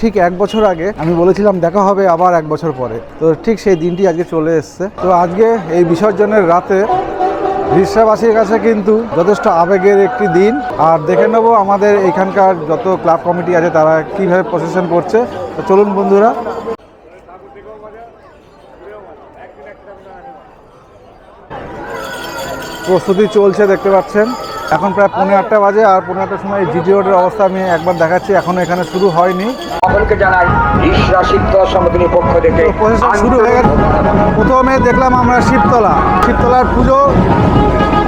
ঠিক এক বছর আগে আমি বলেছিলাম দেখা হবে আবার এক বছর পরে। তো ঠিক সেই দিনটি আজকে চলে এসছে। তো আজকে এই বিসর্জনের রাতে রিক্সাবাসীর কাছে কিন্তু যথেষ্ট আবেগের একটি দিন। আর দেখে নেব আমাদের এখানকার যত ক্লাব কমিটি আছে তারা কীভাবে প্রসেশন করছে। তো চলুন বন্ধুরা। প্রস্তুতি চলছে, দেখতে পাচ্ছেন। এখন প্রায় পনেরো আটটা বাজে আর পনেরো আটটার সময় জিডি রোডের অবস্থা আমি একবার দেখাচ্ছি। এখনও এখানে শুরু হয়নি। সকলকে জানাই ঈশ্বর শিক্ষা সমিতির পক্ষ থেকে শুরু হয়ে গেছে। প্রথমে দেখলাম আমরা শিবতলা। শিবতলার পুজো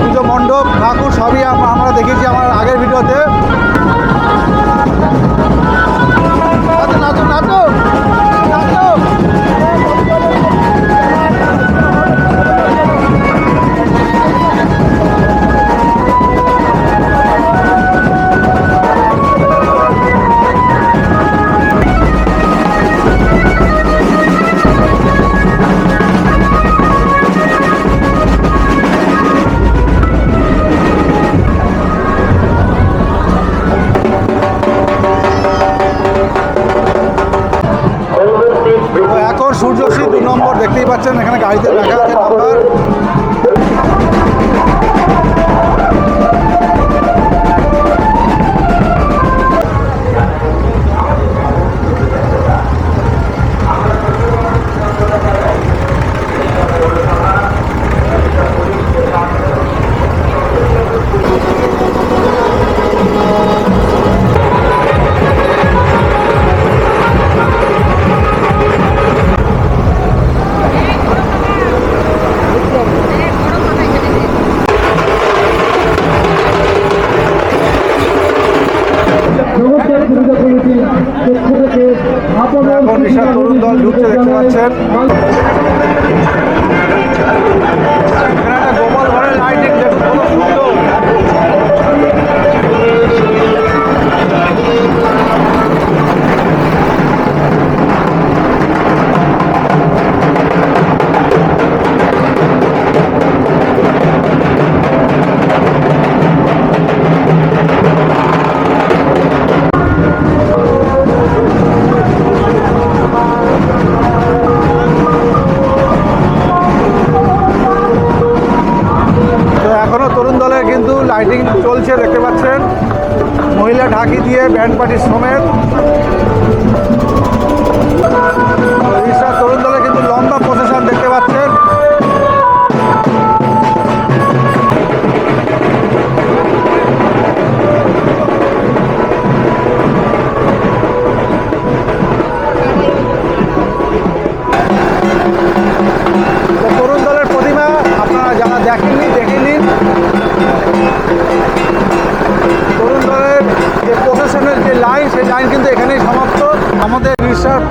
পুজো মণ্ডপ ঠাকুর সবই আমরা দেখেছি আমার আগের ভিডিওতে। নাচো, নাচো, এখন বিশাল তরুণ দল ঢুকছে দেখতে পাচ্ছেন। গোপাল ঘরের লাইটিং দেখুন। কত সুন্দর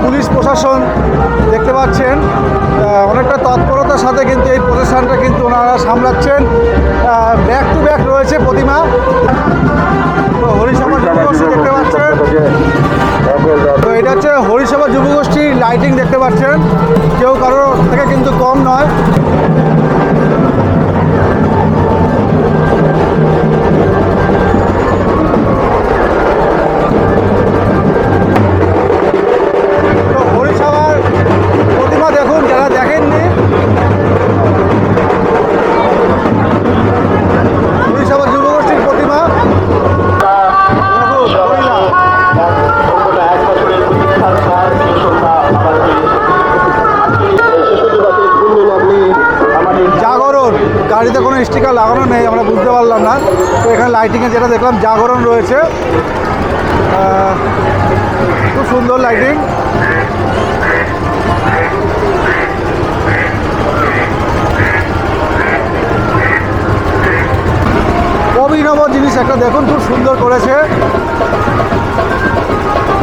পুলিশ প্রশাসন দেখতে পাচ্ছেন অনেকটা তৎপরতার সাথে কিন্তু এই প্রশাসনটা কিন্তু ওনারা সামলাচ্ছেন। ব্যাক টু ব্যাক রয়েছে প্রতিমা। তো হরিসভা যুবগোষ্ঠী দেখতে পাচ্ছেন। তো এটা হচ্ছে হরিসভা যুবগোষ্ঠীর লাইটিং দেখতে পাচ্ছেন। কেউ কারোর থেকে কিন্তু কম নয়। খুব সুন্দর লাইটিং অভিনব জিনিস একটা দেখুন খুব সুন্দর করেছে।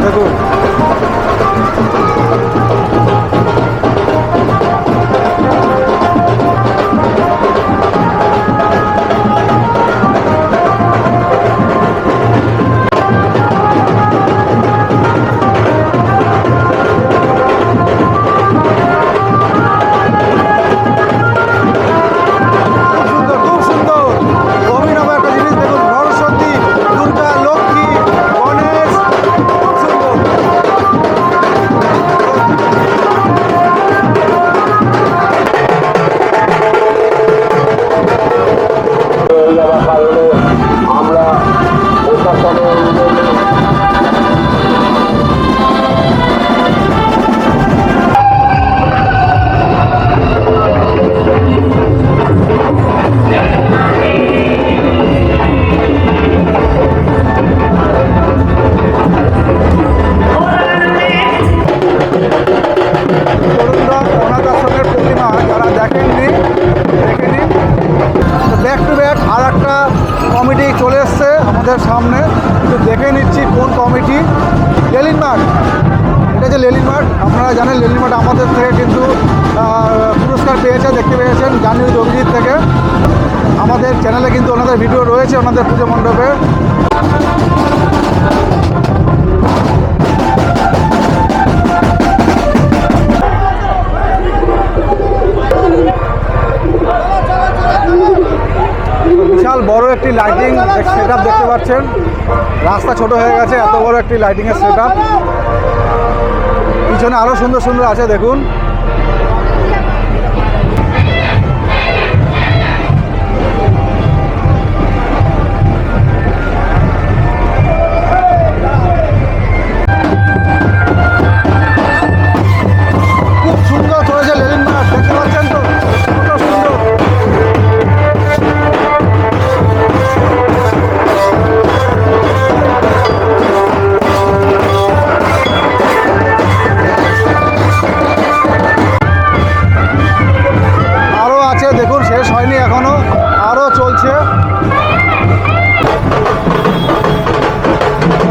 দেখুন। পাচ্ছেন। রাস্তা ছোট হয়ে গেছে, এত বড় একটি লাইটিংয়ের সেট পিছনে আরও সুন্দর সুন্দর আছে, দেখুন। হয়নি এখনও। আরও চলছে।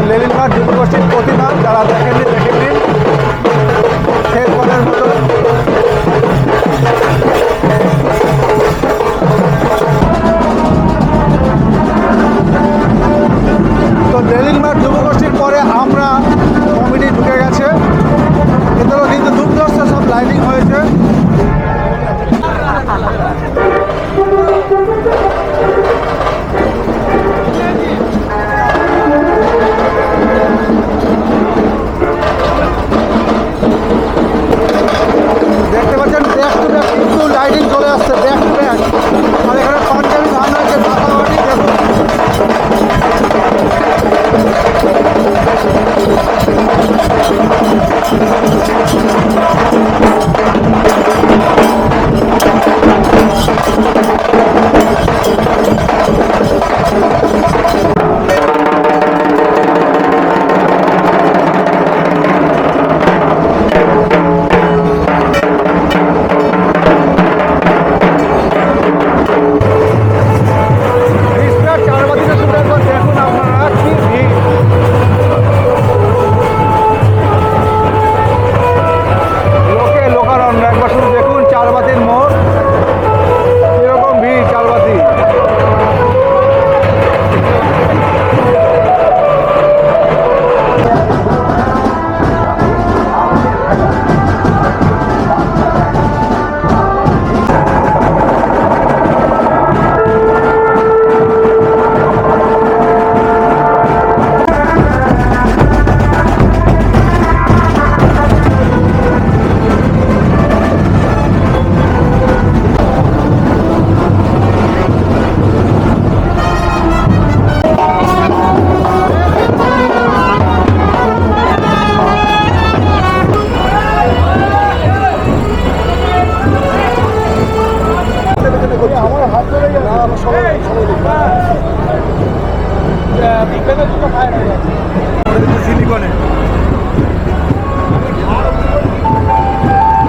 লেলিনঘাট মাঠ যুবগোষ্ঠীর প্রতিমা যারা দেখেননি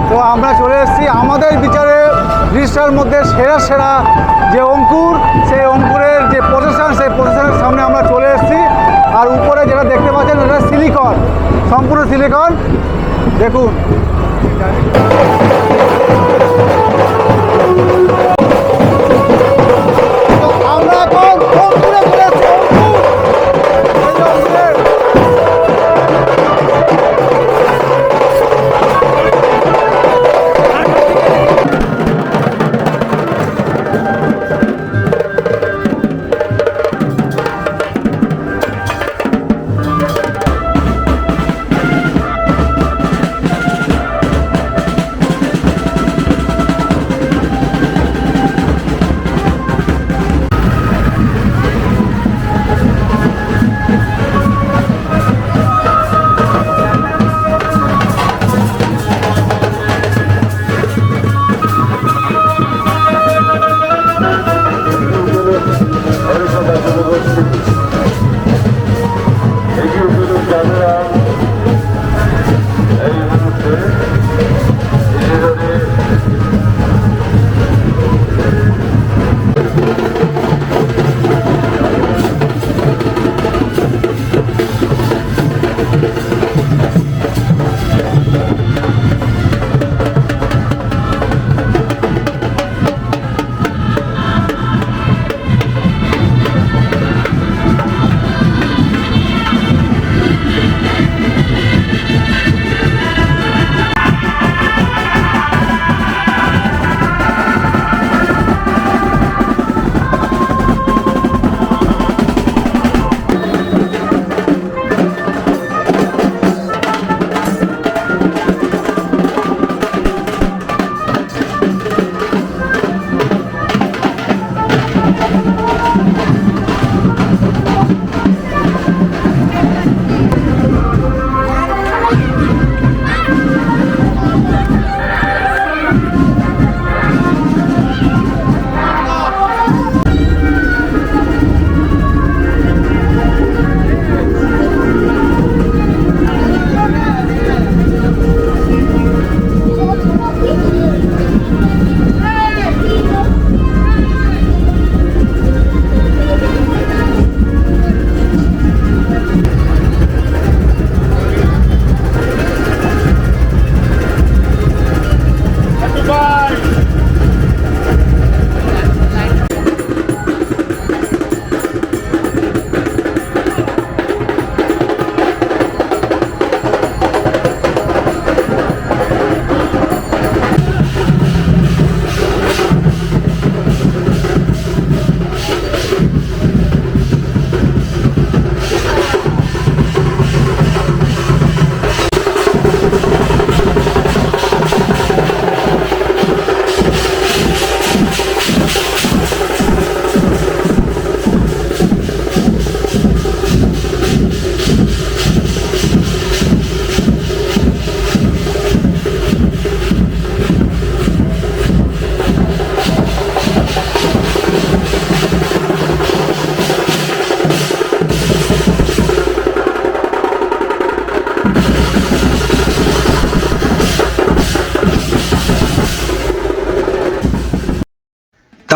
তো আমরা চলে এসেছি আমাদের বিচারে দৃশ্যের মধ্যে সেরা সেরা যে অঙ্কুর, সেই অঙ্কুরের যে প্রসেশন সেই প্রসেশনের সামনে আমরা চলে এসেছি। আর উপরে যেটা দেখতে পাচ্ছেন, এটা সিলিকন, সম্পূর্ণ সিলিকন। দেখুন।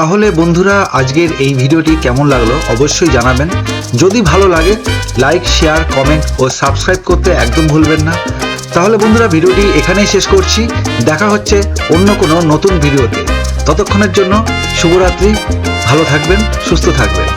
তাহলে বন্ধুরা, আজকের এই ভিডিওটি কেমন লাগল অবশ্যই জানাবেন। যদি ভালো লাগে লাইক শেয়ার কমেন্ট ও সাবস্ক্রাইব করতে একদম ভুলবেন না। তাহলে বন্ধুরা, ভিডিওটি এখানেই শেষ করছি। দেখা হচ্ছে অন্য কোনো নতুন ভিডিওতে। ততক্ষণের জন্য শুভরাত্রি, ভালো থাকবেন, সুস্থ থাকবেন।